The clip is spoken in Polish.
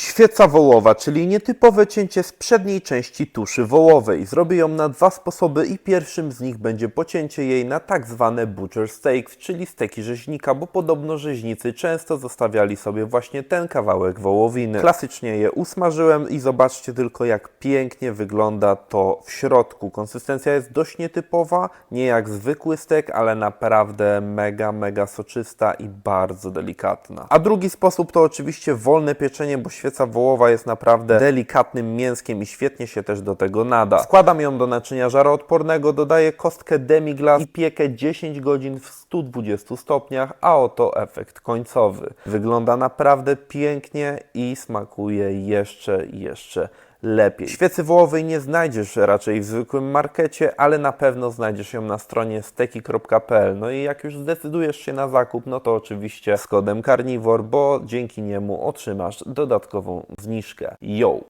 Świeca wołowa, czyli nietypowe cięcie z przedniej części tuszy wołowej. Zrobię ją na dwa sposoby i pierwszym z nich będzie pocięcie jej na tak zwane butcher steaks, czyli steki rzeźnika, bo podobno rzeźnicy często zostawiali sobie właśnie ten kawałek wołowiny. Klasycznie je usmażyłem i zobaczcie tylko jak pięknie wygląda to w środku. Konsystencja jest dość nietypowa, nie jak zwykły stek, ale naprawdę mega, mega soczysta i bardzo delikatna. A drugi sposób to oczywiście wolne pieczenie, bo świeca wołowa jest naprawdę delikatnym mięskiem i świetnie się też do tego nada. Wkładam ją do naczynia żaroodpornego, dodaję kostkę demi-glace i piekę 10 godzin w 120 stopniach, a oto efekt końcowy. Wygląda naprawdę pięknie i smakuje jeszcze, jeszcze lepiej. Świecy wołowej nie znajdziesz raczej w zwykłym markecie, ale na pewno znajdziesz ją na stronie steki.pl. No i jak już zdecydujesz się na zakup, no to oczywiście z kodem Carnivore, bo dzięki niemu otrzymasz dodatkową zniżkę. Yo!